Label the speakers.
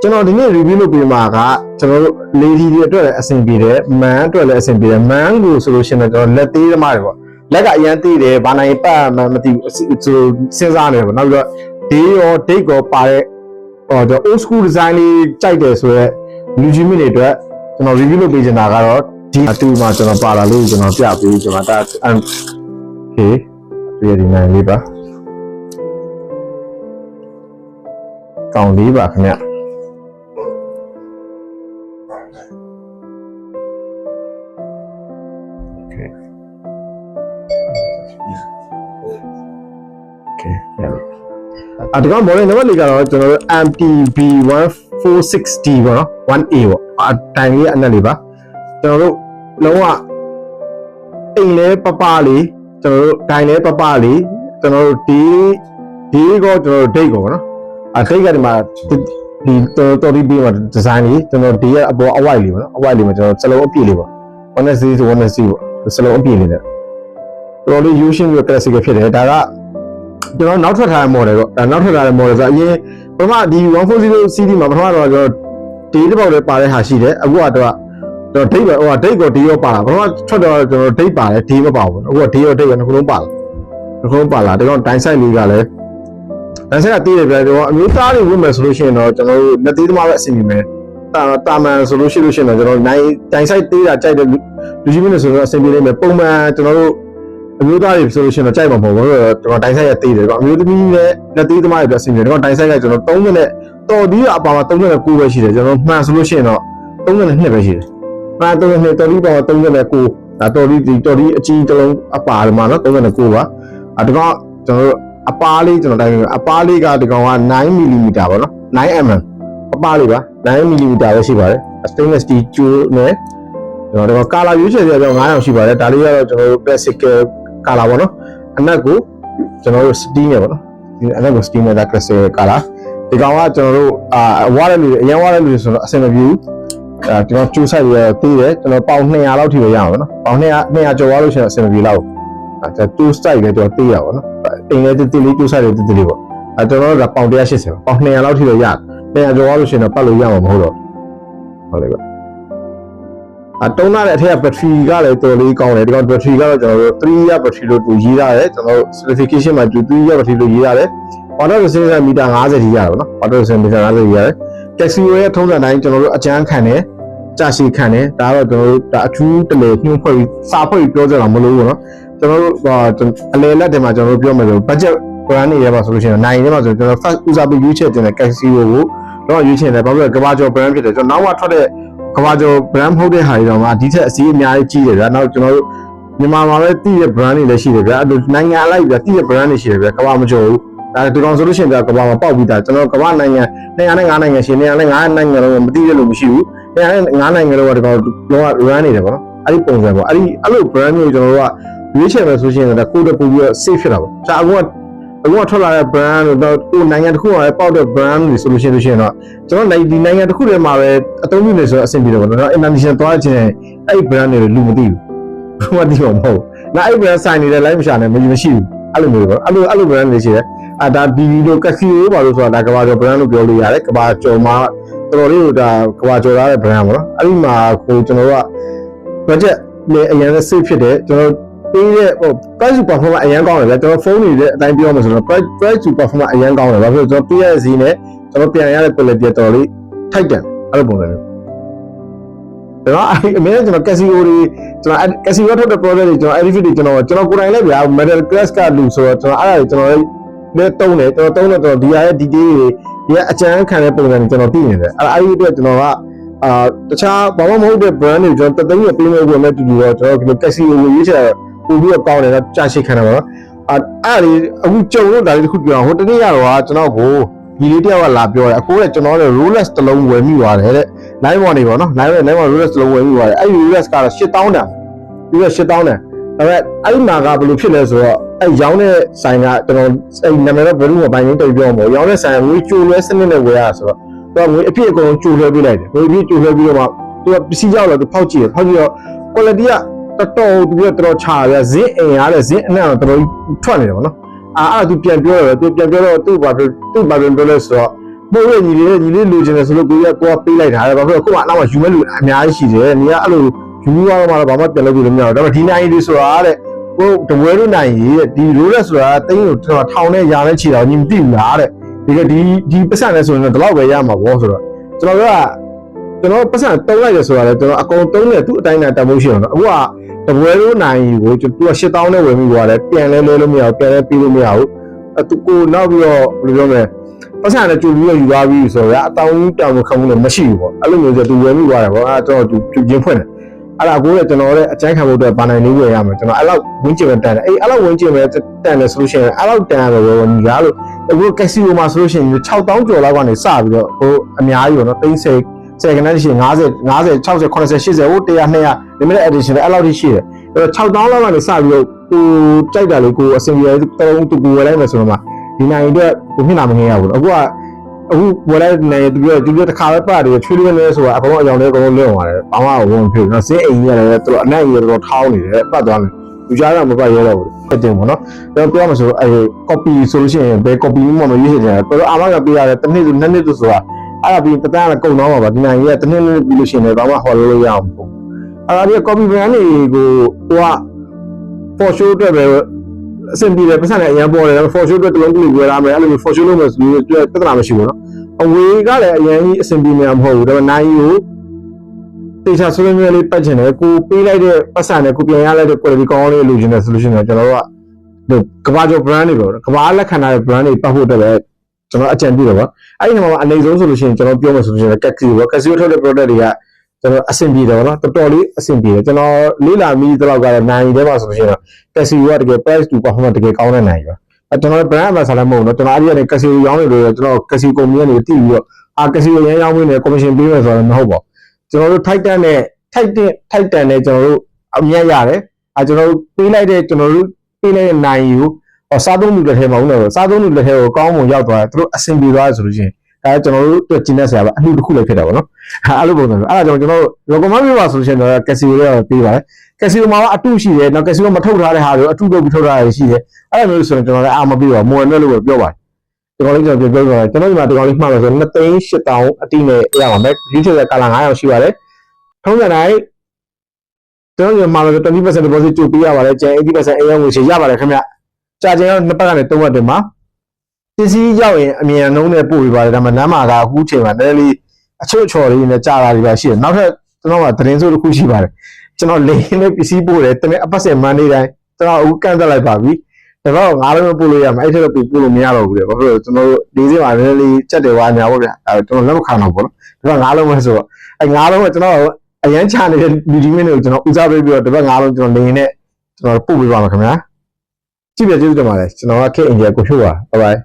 Speaker 1: ကျွန်တော်ဒီနေ့ review လုပ်ပေးမှာကကျွန်တော်တို့ lady တွေအတွက်လည်းအဆင်ပြေတယ် man အတွက်လည်းအဆင်ပြေတယ် man ကိုဆိုလို့ရှိရင်တော့ကျွန်တော်လက်သေးသမားတွေပေါ့လက်ကအရန်သေးတယ်ဘာနိုင်ပတ်မှမသိဘူးဆိုစဉ်းစားနေတယ်ပေါ့နောက်ပြီးတော့ day ရော date ကိုပါတဲ့ဟောတော့ old school design လေးကြိုက်တယ်ဆိုတော့လူကြီးမိတွေအတွက်ကျွန်တော် review လုပ်ပေးချင်တာကတော့ဒီအတူမှာကျွန်တော်ပါလာလို့ကျွန်တော်ပြပေးကျွန်တော်ဒါ okay ပြည်ဒီနိုင်လေးပါကောင်းလေးပါခင်ဗျ အတကောင်ဘောလေးနံပါတ်၄ကတော့ကျွန်တော်တို့ MTB1460 ပေါ့နော် 1A ပေါ့အတိုင်လေးအနက်လေးပါကျွန်တော်တို့လုံးဝအိမ်လဲပပလေးကျွန်တော်တို့တိုင်လဲပပလေးကျွန်တော်တို့ဒီဒီကောကျွန်တော်တို့ဒိတ်ကောပေါ့နော်အဒိတ်ကဒီမှာဒီတော်တော်ဒီပြီးမှာဒီဇိုင်းလေးကျွန်တော်ဒီရဲ့အပေါ်အဝိုက်လေးပေါ့နော်အဝိုက်လေးမှာကျွန်တော်စလုံးအပြည့်လေးပေါ့ 1C ဆို 1C ပေါ့စလုံးအပြည့်လေးနဲ့တော်တော်လေး using ပြီး classic ဖြစ်တယ်ဒါက ကျွန်တော်နောက်ထွက်ထားတဲ့ model ပေါ့ဒါနောက်ထွက်ထားတဲ့ model ဆိုအရင်ပထမဒီ140 CD မှာပထမတော့ကျွန်တော်ဒီတစ်ပေါက်လေးပါတဲ့ဟာရှိတယ်အခုကတော့ကျွန်တော်ဒိတ်ပဲဟိုကဒိတ်ကိုဒီရောပါလာပထမထွက်တော့ကျွန်တော်ဒိတ်ပါတယ်ဒီမပါဘူးအခုကဒီရောဒိတ်ကနှစ်ခုလုံးပါလာနှစ်ခုလုံးပါလာဒါကြောင့်တိုင်းဆိုင်လေးကလည်းတိုင်းဆိုင်ကတီးတယ်ပြကျွန်တော်အမျိုးသားတွေဝင်မယ်ဆိုလို့ရှိရင်တော့ကျွန်တော်တို့လက်သေးသမားပဲအဆင်ပြေမယ်တာတာမန်ဆိုလို့ရှိလို့ရှိရင်တော့ကျွန်တော်နိုင်တိုင်းဆိုင်တေးတာကြိုက်တဲ့လူလူကြီးမင်းတွေဆိုတော့အဆင်ပြေနေမယ်ပုံမှန်ကျွန်တော်တို့ အမျိုးသားတွေဆိုလို့ရှိရင်တော့ကြိုက်မှာမဟုတ်ဘူးကျွန်တော်တိုင်းဆိုင်ရတေးတယ်တော့အမျိုးသမီးနဲ့လက်သေးသမားတွေပြအဆင်ပြေတယ်တော့တိုင်းဆိုင်ကကျွန်တော်3မိနစ်တော်ဒီအပါမှာ3မိနစ်9ပဲရှိတယ်ကျွန်တော်မှန်ဆိုလို့ရှိရင်တော့3မိနစ်2ပဲရှိတယ်မှန်3မိနစ်တော်ဒီပါ3မိနစ်9ဒါတော်ဒီဒီတော်ဒီအကြီးတစ်လုံးအပါမှာနော်3မိနစ်9ပါအဲဒါကကျွန်တော်တို့အပါလေးကျွန်တော်တိုင်းအပါလေးကဒီကောင်က9 mm ပေါ့နော်9 mm အပါလေးပါ9 mm ပဲရှိပါတယ် stainless steel ကျိုးနဲ့ကျွန်တော်ဒီကာလာရွေးချယ်ရပြော9အောင်ရှိပါတယ်ဒါလေးကတော့ကျွန်တော်တို့ classic ကာလာပေါ့နော်အနက်ကိုကျွန်တော်တို့ steam နဲ့ပေါ့နော်ဒီအနက်ကို steam နဲ့ဒါ classic ကာလာဒီကောင်ကကျွန်တော်တို့အာဝါတဲ့လူအရင်ဝါတဲ့လူဆိုတော့အဆင်မပြေဘူးအဲကျွန်တော်ကျိုးဆိုင်ရသေးတယ်ကျွန်တော်ပေါင်200လောက်ထိပဲရအောင်နော်ပေါင်200 200ကျော်သွားလို့ရှိရင်အဆင်မပြေတော့အဲကျိုးဆိုင်လည်းကျွန်တော်သေးရပါတော့အိမ်လည်းတိတိလေးကျိုးဆိုင်လည်းတိတိလေးပေါ့အဲကျွန်တော်တို့ကပေါင်180ပေါင်200လောက်ထိပဲရတယ်200ကျော်သွားလို့ရှိရင်တော့ပတ်လို့ရမှာမဟုတ်တော့ဟုတ်လေဗျ အတုံးလာတဲ့အထက်ကဘက်ထရီကလည်းတော်လေးကောင်းတယ်ဒီကောင်ဘက်ထရီကတော့ကျွန်တော်တို့3 year ဘက်ထရီလို့သူရေးရတယ်ကျွန်တော်တို့ certification မှာသူ3 year ဘက်ထရီလို့ရေးရတယ် water resistance meter 50ထိရတယ်ပေါ့နော် water resistance meter 50ထိရတယ် taxi ရဲ့ထုံးစံတိုင်းကျွန်တော်တို့အကြမ်းခံတယ်ကြာရှည်ခံတယ်ဒါကတော့ကျွန်တော်တို့ဒါအထူးတလေညှို့ဖွဲ့ပြီးစာဖွဲ့ပြီးပြောကြတာမလို့ဘူးနော်ကျွန်တော်တို့အလေလက်တင်မှာကျွန်တော်တို့ပြောမယ်ဆို budget brand တွေရပါဆိုလို့ရှိရင်နိုင်တယ်မှာဆိုကျွန်တော် first user ပြီးရွေးချယ်တင်တဲ့ taxi ကိုတော့ရွေးချယ်တယ်ဘာလို့လဲကဘာကျော် brand ဖြစ်တယ်ကျွန်တော်နောက်မှထွက်တဲ့ ကဘာကျော် brand မဟုတ်တဲ့ဟာတွေတော့မှဒီထက်အစီအများကြီးကြီးတယ်ဗျာနောက်ကျွန်တော်တို့မြန်မာမှာပဲတည်တဲ့ brand တွေလည်းရှိတယ်ဗျာအဲ့လိုနိုင်ငံအလိုက်ဗျာတည်တဲ့ brand တွေရှိတယ်ဗျာကဘာမကျော်ဘူးဒါဒီကောင်ဆိုလို့ရှိရင်ဗျာကဘာမှာပေါက်ပြီးသားကျွန်တော်ကဘာနိုင်ငံ205နိုင်ငံရှင်205နိုင်ငံလုံးမသိရလို့မရှိဘူး205နိုင်ငံလုံးကဒီကောင်လုံးဝ run နေတယ်ပေါ့နော်အဲ့ဒီပုံစံပေါ့အဲ့ဒီအဲ့လို brand မျိုးကျွန်တော်တို့ကရွေးချယ်မယ်ဆိုရှင်တော့ကိုယ်တပူပြီးတော့ safe ဖြစ်တာပေါ့ဒါအခုက အခုကထွက်လာတဲ့ brand တော့ကိုနိုင်ငံတစ်ခုမှာပဲပေါက်တဲ့ brand တွေဆိုလို့ရှိရင်လို့ရှိရင်တော့ကျွန်တော်ဒီနိုင်ငံတစ်ခုထဲမှာပဲအသုံးပြုနေဆိုတော့အဆင်ပြေတယ်ပေါ့နော် international သွားခြင်းအဲ့ဒီ brand တွေလူမသိဘူးဘာမှမသိမှာမဟုတ်ဘူးငါအဲ့ brand ဆိုင်နေတဲ့ live မရှာနဲ့မရှိဘူးအဲ့လိုမျိုးပေါ့အဲ့လိုအဲ့လို brand တွေရှိတယ်အာဒါဒီလိုကက်စီယိုပါလို့ဆိုတာဒါကဘာကျော် brand လို့ပြောလို့ရတယ်ကဘာကျော်မှာတော်တော်လေးဒါကဘာကျော်ရတဲ့ brand ပေါ့နော်အဲ့ဒီမှာကိုကျွန်တော်တို့က budget နဲ့အရင်က safe ဖြစ်တယ်ကျွန်တော် ပေးတဲ့ဟို price to performance အရင်ကောင်းတယ်ဗျကျွန်တော်ဖုန်းတွေတဲ့အတိုင်းပြောမှဆိုတော့ price price to performance အရင်ကောင်းတယ်ဘာဖြစ်လို့ကျွန်တော်ပေးရတဲ့ဈေးနဲ့ကျွန်တော်ပြန်ရတဲ့ quality တော်တော်လေးထိုက်တယ်အဲ့လိုပုံစံမျိုးကျွန်တော်အမေကျွန်တော် Casio တွေကျွန်တော် Casio ထုတ်တဲ့ project တွေကျွန်တော် edit တွေကျွန်တော်ကျွန်တော်ကိုယ်တိုင်လည်းဗျာ metal class ကလူဆိုတော့ကျွန်တော်အဲ့ဒါတွေကျွန်တော်လည်းတုံးတယ်ကျွန်တော်တုံးတော့ကျွန်တော်ဒီဟာရဲ့ detail တွေဒီကအကျန်းခံတဲ့ပုံစံတွေကျွန်တော်သိနေတယ်အဲ့ဒါအဲ့ဒီအတွက်ကျွန်တော်ကအာတခြားဘာမှမဟုတ်တဲ့ brand တွေကျွန်တော်တသိန်းရပေးလို့ဝင်မဲ့တူတူတော့ကျွန်တော်ဒီလို Casio ကိုရွေးချယ် ပို့ပြီးတော့ကောင်းတယ်တော့ကြာရှည်ခံတယ်ပါတော့အဲ့အဲ့ဒီအခုကြုံလို့ဒါလေးတစ်ခုပြောအောင်ဟိုတနေ့ရတော့ကျွန်တော်ကိုဒီလေးတယောက်ကလာပြောတယ်အခုလည်းကျွန်တော်လည်း Rolex တစ်လုံးဝယ်မိပါတယ်တဲ့ line ပေါ်နေပေါ့နော် line ပေါ် line ပေါ် Rolex တစ်လုံးဝယ်မိပါတယ်အဲ့ဒီ Rolex ကတော့8000တန်ပြီးတော့8000တန်ဒါပေမဲ့အဲ့ဒီမှာကဘယ်လိုဖြစ်လဲဆိုတော့အဲ့ရောင်းတဲ့ဆိုင်ကကျွန်တော်အဲ့နာမည်တော့ဘယ်လိုမှပိုင်းရင်းတိတ်ပြောမှာရောင်းတဲ့ဆိုင်ကငွေကြိုလွဲစနစ်နဲ့ဝယ်ရတာဆိုတော့သူကငွေအပြည့်အကုန်ကြိုလွဲပေးလိုက်တယ်ငွေအပြည့်ကြိုလွဲပြီးတော့မှသူကပစ္စည်းကြောက်တော့သူဖောက်ကြည့်တယ်ဖောက်ကြည့်တော့ quality က တော်တော်သူကတော်တော်ချာရဇင်းအိမ်ရတဲ့ဇင်းအနက်တော့တော်တော်ထွက်နေတယ်ဗောနော်အာအဲ့သူပြန်ပြောတယ်သူပြန်ပြောတော့သူ့ဘာပြောသူ့ဘာပြောလဲဆိုတော့ပို့ရညီလေးညီလေးလူချင်တယ်ဆိုလို့ကိုကြီးကကိုကပေးလိုက်တာလေဘာဖြစ်လို့ကိုကအနောက်မှာယူမဲ့လူအများကြီးရှိတယ်ညီကအဲ့လိုယူပြီးသွားတော့မှတော့ဘာမှပြန်လုပ်လို့မရဘူးဒါပေမဲ့ဒီနိုင်လေးဆိုတာတဲ့ကိုတပွဲလို့နိုင်ရတဲ့ဒီရိုးလက်ဆိုတာတိန်းကိုကျွန်တော်ထောင်နဲ့ရာနဲ့ခြေတော်ညီမသိဘူးလားတဲ့ဒီကဒီဒီပတ်စံလဲဆိုရင်တော့ဒီလောက်ပဲရမှာပေါ့ဆိုတော့ကျွန်တော်ကကျွန်တော်ပတ်စံတုံးလိုက်ရဆိုတာလေကျွန်တော်အကုန်တုံးတယ်သူ့အတိုင်းနဲ့တမိုးရှိအောင်နော်အခုက တပွဲလို့နိုင်ကိုကျွန်တော်က8000နဲ့ဝယ်မိသွားတယ်ပြန်လဲလဲလို့မရဘူးပြန်လဲပြီးလို့မရဘူးအတူကိုနောက်ပြီးတော့ဘယ်လိုပြောမလဲပတ်စံနဲ့ကြိုပြီးတော့ယူသွားပြီးဆိုတော့အတောင်းတောင်းခံမှုလည်းမရှိဘူးပေါ့အဲ့လိုမျိုးဆိုသူဝယ်မိသွားတယ်ပေါ့အဲ့တော့သူပြင်းဖွင့်တယ်အဲ့ဒါကိုလည်းကျွန်တော်လည်းအကြမ်းခံဖို့အတွက်ဘာနိုင်လေးဝယ်ရမှာကျွန်တော်အဲ့လောက်ဝင်းကျင်ပဲတန်တယ်အေးအဲ့လောက်ဝင်းကျင်ပဲတန်တယ်ဆိုလို့ရှိရင်အဲ့လောက်တန်ရတယ်ဘောညီကားလို့အခုကက်ဆီယိုမှာဆိုလို့ရှိရင်6000ကျော်လောက်ကနေစပြီးတော့ဟိုအများကြီးပေါ့နော်30 10ကနေရှိရင်50 50 60 80 80ဟို100 200 limited edition အဲ့လောက်ထိရှိတယ်အဲ့တော့6000လောက်ကနေစပြီးတော့ကိုကြိုက်တာလေးကိုအစင်ပြေတုံးတူကူဝယ်လိုက်မယ်ဆိုတော့မှဒီနိုင်အတွက်ကိုမျက်နှာမငယ်ရဘူးအခုကအခုဝယ်လိုက်နေသူပြောသူပြောတစ်ခါပဲပါတယ်ချွေးလွှဲလဲဆိုတာအကောင်အကြောင်းလေးအကောင်လွှဲသွားတယ်ဘာမှဝင်ဖြစ်ဘူးနော်စင်းအိမ်ကြီးရတယ်သူတို့အနက်ကြီးတော့ထောင်းနေတယ်ပတ်သွားတယ်လူကြားတော့မပတ်ရဲတော့ဘူးဖြစ်တယ်ပေါ့နော်တော့ပြောမှဆိုအဲ copy ဆိုလို့ရှိရင်ဘယ် copy မှမရွေးချယ်ကြတယ်တော်တော်အမကပေးရတယ်တစ်နှစ်ဆိုနှစ်နှစ်ဆိုဆိုတာ အဲ့ဒါပြီးတတန်းကကုန်တော့မှာပါဒီနိုင်ကြီးကတစ်နှစ်နှစ်ပြီးလို့ရှိရင်လည်းဘာမှဟော်လို့ရအောင်ပေါ့အဲ့ဒါပြီး copy brand တွေကိုဟိုက for show အတွက်ပဲအဆင်ပြေတယ်ပတ်စံနဲ့အရင်ပေါ်တယ်ဒါပေမဲ့ for show အတွက်တလုံးကလေးဝယ်ရမယ်အဲ့လိုမျိုး for show လုပ်မယ်ဆိုပြီးပြဿနာမရှိဘူးနော်အဝေးကလည်းအရင်ကြီးအဆင်ပြေနေတာမဟုတ်ဘူးဒါပေမဲ့နိုင်ကိုတေချာဆွေးနွေးလေးပတ်ချင်တယ်ကိုပေးလိုက်တဲ့ပတ်စံနဲ့ကိုပြန်ရလိုက်တဲ့ quality ကောင်းလေးလိုချင်တဲ့ solution ကကျွန်တော်တို့ကကဘာကျော် brand တွေပေါ့ကဘာလက်ခံထားတဲ့ brand တွေပတ်ဖို့အတွက်ပဲ ကျွန်တော်အကြံပြုတယ်ပေါ့အဲ့ဒီမှာအနိုင်ဆုံးဆိုလို့ရှိရင်ကျွန်တော်ပြောမယ်ဆိုရင်ကက်ဆီပေါ့ကက်ဆီထုတ်တဲ့ product တွေကကျွန်တော်အဆင်ပြေတယ်ဗောနော်တော်တော်လေးအဆင်ပြေတယ်ကျွန်တော်လေးလာမိတဲ့လောက်ကတော့နိုင်တယ်ပါဆိုလို့ရှိရင်ကက်ဆီကတကယ် price to performance တကယ်ကောင်းတဲ့နိုင်ပါအဲကျွန်တော် brand ambassador လည်းမဟုတ်တော့ကျွန်တော်အဲ့ဒီကနေကက်ဆီရောင်းနေလို့ကျွန်တော်ကက်ဆီကုမ္ပဏီကနေတည်ပြီးတော့အာကက်ဆီရန်ရောင်းနေတယ် commission ပေးမယ်ဆိုတော့မဟုတ်ပါကျွန်တော်တို့ Titan နဲ့ Titan Titan နဲ့ကျွန်တော်တို့အမြတ်ရတယ်အဲကျွန်တော်တို့ပေးလိုက်တဲ့ကျွန်တော်တို့ပေးလိုက်တဲ့နိုင်ကို ဟောစားသုံးလူလက်ထဲမှာဦးလို့စားသုံးလူလက်ထဲကိုကောင်းမွန်ရောက်သွားတယ်သူတို့အဆင်ပြေသွားတယ်ဆိုလို့ရှိရင်အဲကျွန်တော်တို့တွေ့ကျင်းတဲ့ဆရာကအမှုတစ်ခုလည်းဖြစ်တာပေါ့နော်အဲအဲ့လိုပုံစံမျိုးအဲ့ဒါကြောင့်ကျွန်တော်တို့ recommend ပေးပါဆိုလို့ရှိရင်တော့ Casio လေးတော့ပေးပါတယ် Casio မှာကအတုရှိတယ်နော် Casio မထုတ်ထားတဲ့ဟာတွေအတုလုပ်ပြီးထုတ်ထားတာရှိတယ်အဲ့လိုမျိုးဆိုရင်ကျွန်တော်လည်းအာမပေးပါမွန်နဲ့လို့ပဲပြောပါတယ်ကျွန်တော်လေးကျွန်တော်ပြောပြောကျွန်တော်ဒီမှာဒီကောင်လေးမှားလို့ဆို2သိန်း8000အတိနဲ့ရပါမယ်ဒီချက်ကာလာ900ရှိပါတယ်ထုံးစံတိုင်းကျွန်တော်ဒီမှာလည်း20% deposit ကြိုပေးရပါတယ်ကျန်80%အရင်ငွေချေရပါတယ်ခင်ဗျ ကြာကျင်တော့နှစ်ပတ်ကနေ3ပတ်တင်မှာပစ္စည်းရောက်ရင်အမြန်နှုံးနဲ့ပို့ပေးပါတယ်ဒါမှလမ်းမှာကအခုချိန်မှာနည်းနည်းလေးအချို့အချော်လေးနဲ့ကြာတာတွေပါရှိတယ်နောက်ထပ်ကျွန်တော်ကသတင်းစိုးတစ်ခုရှိပါတယ်ကျွန်တော်လေနဲ့ပစ္စည်းပို့တယ်တမင်အပတ်စဉ်မန်နေတိုင်းကျွန်တော်အခုကန့်သက်လိုက်ပါပြီဒါတော့ငါလည်းမပို့လို့ရမှာအဲ့ထက်တော့ပို့လို့မရတော့ဘူးလေဘာဖြစ်လို့ကျွန်တော်တို့ဒီစင်းမှာနည်းနည်းလေးကြက်တယ်ဝါညာပေါ့ဗျအဲကျွန်တော်လက်မခံတော့ဘူးနော်ဒါတော့ငါလုံးပဲဆိုတော့အဲငါလုံးကကျွန်တော်အရန်ချနေတဲ့လူဒီမင်းတွေကိုကျွန်တော်ဦးစားပေးပြီးတော့တပတ်ငါလုံးကျွန်တော်လေနဲ့ကျွန်တော်ပို့ပေးပါမယ်ခင်ဗျာ ကြည့်ပြကျေးဇူးတင်ပါတယ်ကျွန်တော်ကခေတ်အင်ဂျီကိုဖြိုးပါဘိုင်ဘိုင်